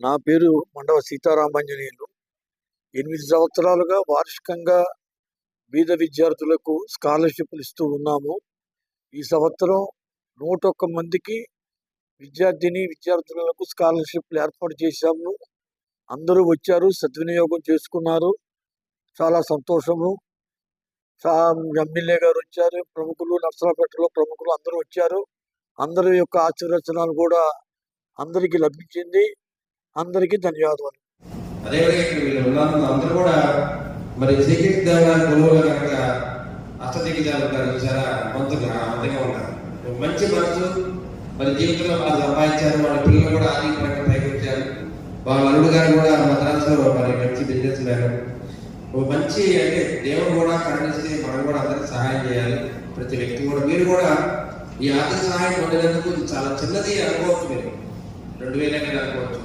నా పేరు మండవ సీతారామాంజనేయులు ఎనిమిది సంవత్సరాలుగా వార్షికంగా బీద విద్యార్థులకు స్కాలర్షిప్లు ఇస్తూ ఉన్నాము. ఈ సంవత్సరం నూట ఒక్క మందికి విద్యార్థిని విద్యార్థులకు స్కాలర్షిప్లు ఏర్పాటు చేశాము. అందరూ వచ్చారు సద్వినియోగం చేసుకున్నారు. చాలా సంతోషము. ఎమ్మెల్యే గారు వచ్చారు ప్రముఖులు నర్సరాపేటలో ప్రముఖులు అందరూ వచ్చారు. అందరి యొక్క ఆశీర్వచనాలు కూడా అందరికీ లభించింది. అందరికీ ధన్యవాదాలు అదేవిధంగా ఇక్కడ వీళ్ళు అందరూ కూడా మరి శ్రీకృష్ణ దేవరాయ గురువులు కనుక అష్టదిగ్గజాలు ఉంటారు చాలా మంత్రులు అందంగా ఉంటారు మంచి మనసు మరి జీవితంలో వాళ్ళు సంపాదించారు వాళ్ళ పిల్లలు కూడా ఆర్థికపరంగా పైకి వచ్చారు వాళ్ళ అల్లుడు గారు కూడా మద్రాసులో మరి మంచి బిజినెస్ మ్యాన్ మంచి అంటే దేవుడు కూడా కరుణిస్తే మనం కూడా అందరికి సహాయం చేయాలి. ప్రతి వ్యక్తి కూడా మీరు కూడా ఈ ఆర్థిక సహాయం పొందినందుకు చాలా చిన్నది అనుకోవచ్చు మీరు. రెండు వేలే అనుకోవచ్చు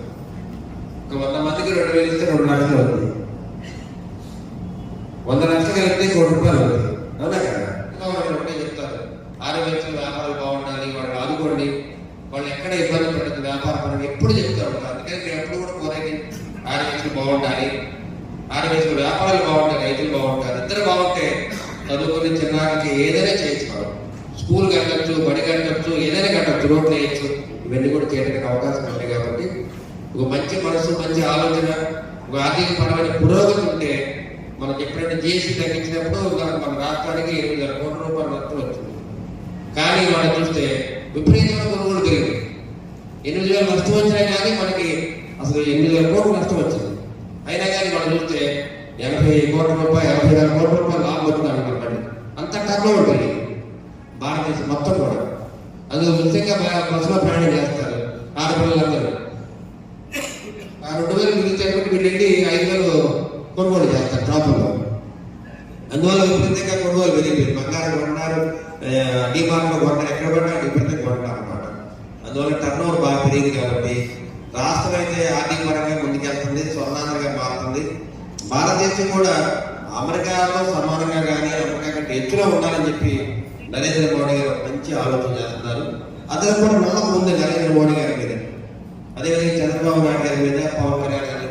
ఒక వంద మందికి రెండు వేలు ఇస్తే రెండు లక్షలు అవుతుంది. వంద లక్షలు కలిపితే కోటి రూపాయలు అవుతుంది అవునా కదా? ఇంకా వాళ్ళు ఒకటే చెప్తారు. ఆరు వేల వ్యాపారాలు బాగుండాలి వాళ్ళు ఆదుకోండి. వాళ్ళు ఎక్కడ ఇబ్బంది పడదు వ్యాపారం పరంగా ఎప్పుడు చెప్తారు అందుకని నేను ఎప్పుడు కూడా కోరేది ఆరు వేలు బాగుండాలి. ఆరు వ్యాపారాలు బాగుంటాయి రైతులు బాగుంటారు ఇద్దరు బాగుంటే చదువుకుని చిన్నానికి ఏదైనా చేయించుకోవాలి. స్కూల్ కట్టచ్చు బడి కట్టచ్చు ఏదైనా కట్టచ్చు రోడ్లు వేయచ్చు. ఇవన్నీ కూడా చేయడానికి అవకాశం ఉంది ఒక మంచి మనసు మంచి ఆలోచన ఒక ఆర్థిక పరమైన పురోగతి ఉంటే మనకి ఎప్పుడైనా జీఎస్టీ తగ్గించినప్పుడు మన రాష్ట్రానికి ఎనిమిది వేల కోట్ల రూపాయలు నష్టం వచ్చింది. కానీ మనం చూస్తే విపరీతమైన కొనుగోలు పెరిగింది. ఎనిమిది వేలు నష్టం వచ్చినా కానీ మనకి అసలు ఎనిమిది వేల కోట్లు నష్టం వచ్చింది. అయినా కానీ మనం చూస్తే ఎనభై కోట్ల రూపాయలు ఎనభై వేల కోట్ల రూపాయలు లాభం వచ్చింది అనుకోండి అంత టర్న్ పెరిగింది భారతదేశం మొత్తం కూడా అందులో ముఖ్యంగా బస్సులో ప్రయాణం చేస్తారు ఆడపిల్లలందరూ ఆ రెండు వేలు మిగిలితే వీళ్ళు వెళ్ళి ఐదు వేలు కొనుగోలు చేస్తారు షాపుల్లో అందువల్ల విపరీతంగా కొనుగోలు పెరిగింది బంగారం కొన్నారు డిమార్ట్లో కొన్నారు ఎక్కడ పడినా విపరీతంగా కొంటారు అనమాట అందువల్ల టర్న్ ఓవర్ బాగా పెరిగింది కాబట్టి రాష్ట్రం అయితే ఆర్థిక పరంగా ముందుకెళ్తుంది స్వర్ణాంధ్రగా మారుతుంది. భారతదేశం కూడా అమెరికాలో సమానంగా కానీ అమెరికా కంటే ఎత్తులో ఉండాలని చెప్పి నరేంద్ర మోడీ గారు మంచి ఆలోచన చేస్తున్నారు. అతను కూడా నమ్మకం ఉంది నరేంద్ర మోడీ గారి మీద అదేవిధంగా చంద్రబాబు నాయుడు గారి మీద పవన్ కళ్యాణ్ గారు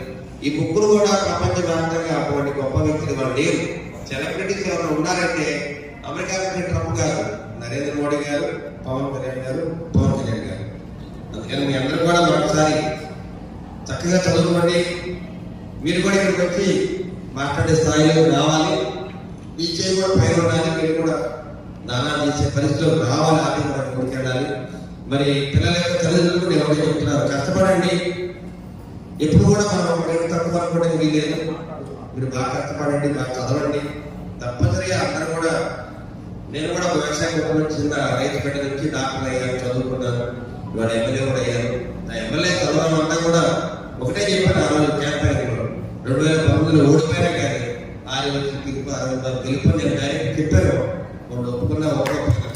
ఈ ముగ్గురు కూడా ప్రపంచ వ్యాప్తంగా అటువంటి గొప్ప వ్యక్తులు వాళ్ళు లేరు. సెలబ్రిటీస్ ఎవరైనా ఉన్నారంటే అమెరికా ట్రంప్ గారు నరేంద్ర మోడీ గారు పవన్ కళ్యాణ్ గారు పవన్ కళ్యాణ్ గారు. అందుకని మీ అందరూ కూడా మరొకసారి చక్కగా చదువుకోండి. మీరు కూడా ఇక్కడికి వచ్చి మాట్లాడే స్థాయిలో రావాలి. మీ చేయి కూడా పైన ఉండాలి. మీరు కూడా నానా చేసే పరిస్థితిలో రావాలి. ఆర్థిక ముందుకెళ్ళాలి మరి పిల్లల యొక్క తల్లిదండ్రులు కూడా ఒకటి చెప్తున్నారు కష్టపడండి. ఎప్పుడు కూడా మనం ఒకరికి తక్కువ అనుకోవడానికి వీలేదు మీరు బాగా కష్టపడండి బాగా చదవండి. తప్పనిసరిగా అందరూ కూడా నేను కూడా ఒక వ్యవసాయ కుటుంబం చిన్న రైతు బిడ్డ నుంచి డాక్టర్ అయ్యాను చదువుకున్నాను. ఇవాళ ఎమ్మెల్యే కూడా అయ్యాను. నా ఎమ్మెల్యే చదవడం అంతా కూడా ఒకటే చెప్పాను ఆ రోజు క్యాంపెయిన్ రెండు వేల పంతొమ్మిదిలో ఓడిపోయినా కానీ ఆరు వేల గెలుపు అరవై వేల గెలుపు నేను డైరెక్ట్ చెప్పాను. వాళ్ళు ఒప్పుకున్నా ఒప్పుకోకపోయినా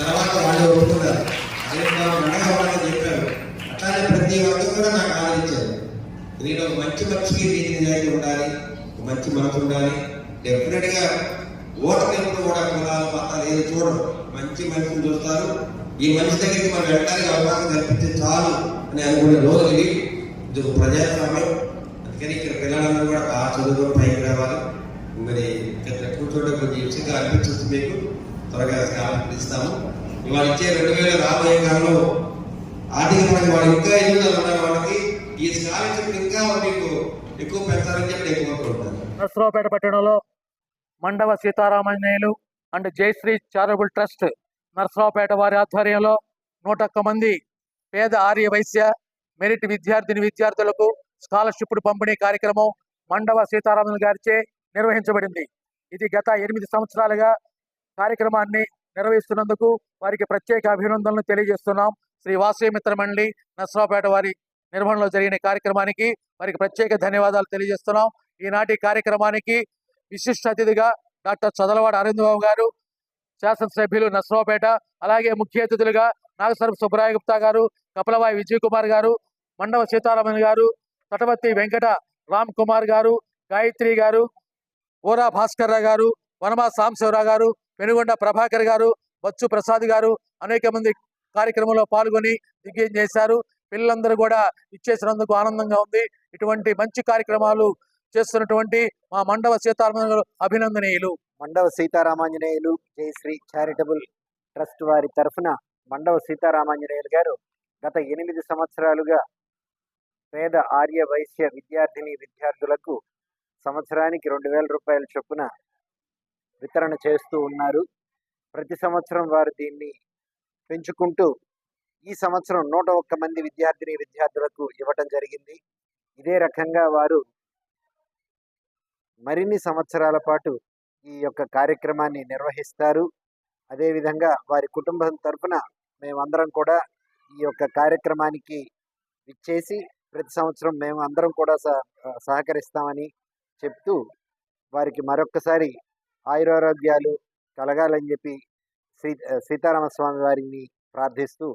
తర్వాత వాళ్ళు ఒప్పుకున్నారు. అదే నడగవాలని చెప్పారు అట్లానే ప్రతి ఒక్కరు కూడా నాకు దీనిలో నేను మంచి మనిషికి నీతి నిజాయితీ ఉండాలి మంచి మనసు ఉండాలి. డెఫినెట్గా ఓటమి ఎప్పుడు కూడా కులాలు మతాలు ఏది చూడరు. మంచి మనిషిని చూస్తారు. ఈ మనిషి దగ్గరికి మనం వెళ్ళడానికి అవకాశం కల్పిస్తే చాలు అని అనుకునే రోజులు ఇవి ఇది ఒక ప్రజాస్వామ్యం. అందుకని ఇక్కడ పిల్లలందరూ కూడా బాగా చదువుకొని పైకి రావాలి. మరి ఇక్కడ కూర్చోవడం కొంచెం ఇచ్చిగా అనిపించవచ్చు మీకు. త్వరగా స్కాలర్షిప్ ఇస్తాము ఇవాళ ఇచ్చే రెండు వేల రాబోయే కాలంలో ఆర్థిక పరంగా వాళ్ళు ఇంకా ఇల్లు ఉన్న వాళ్ళకి ఈ స్కాలర్షిప్ ఇంకా మీకు ఎక్కువ పెంచాలని చెప్పి ఎక్కువ నర్సరావుపేట పట్టణంలో Mandava Seetharamanjaneyulu and Jayashree charitable trust Narasaraopet వారి ఆధ్వర్యంలో నూట ఒక్క మంది పేద ఆర్య వైశ్య మెరిట్ విద్యార్థిని విద్యార్థులకు స్కాలర్షిప్లు పంపిణీ కార్యక్రమం మండవ సీతారామన్ గారిచే నిర్వహించబడింది. ఇది గత ఎనిమిది సంవత్సరాలుగా కార్యక్రమాన్ని నిర్వహిస్తున్నందుకు వారికి ప్రత్యేక అభినందనలు తెలియజేస్తున్నాం. శ్రీ వాసవి మిత్ర మండలి నర్సరావుపేట వారి నిర్వహణలో జరిగిన కార్యక్రమానికి వారికి ప్రత్యేక ధన్యవాదాలు తెలియజేస్తున్నాం. ఈనాటి కార్యక్రమానికి విశిష్ట అతిథిగా డాక్టర్ చదలవాడ అరవింద్ బాబు గారు శాసనసభ్యులు నర్సరావుపేట అలాగే ముఖ్య అతిథులుగా నాగసరపు సుబ్బరాయ గుప్తా గారు కపలవాయి విజయ్ కుమార్ గారు మండవ సీతారామన్ గారు తటవర్తి వెంకట రామ్ కుమార్ గారు గాయత్రి గారు ఓరా భాస్కర్ గారు వనమా సాంశివరావు గారు పెనుగొండ ప్రభాకర్ గారు బచ్చు ప్రసాద్ గారు అనేక మంది కార్యక్రమంలో పాల్గొని దిగ్విజయం చేశారు. పిల్లలందరూ కూడా ఇచ్చేసినందుకు ఆనందంగా ఉంది. ఇటువంటి మంచి కార్యక్రమాలు చేస్తున్నటువంటి మా మండవ సీతారామాంజనేయులు అభినందనీయులు. మండవ సీతారామాంజనేయులు జయశ్రీ చారిటబుల్ ట్రస్ట్ వారి తరఫున మండవ సీతారామాంజనేయులు గారు గత ఎనిమిది సంవత్సరాలుగా పేద ఆర్య వైశ్య విద్యార్థిని విద్యార్థులకు సంవత్సరానికి రెండు వేల రూపాయల చొప్పున వితరణ చేస్తూ ఉన్నారు. ప్రతి సంవత్సరం వారు దీన్ని పెంచుకుంటూ ఈ సంవత్సరం నూట ఒక్క మంది విద్యార్థిని విద్యార్థులకు ఇవ్వటం జరిగింది. ఇదే రకంగా వారు మరిన్ని సంవత్సరాల పాటు ఈ యొక్క కార్యక్రమాన్ని నిర్వహిస్తారు. అదేవిధంగా వారి కుటుంబం తరఫున మేమందరం కూడా ఈ యొక్క కార్యక్రమానికి ఇచ్చేసి ప్రతి సంవత్సరం మేము అందరం కూడా సహ సహకరిస్తామని చెప్తూ వారికి మరొక్కసారి ఆయురారోగ్యాలు కలగాలని చెప్పి సీ సీతారామస్వామి వారిని ప్రార్థిస్తూ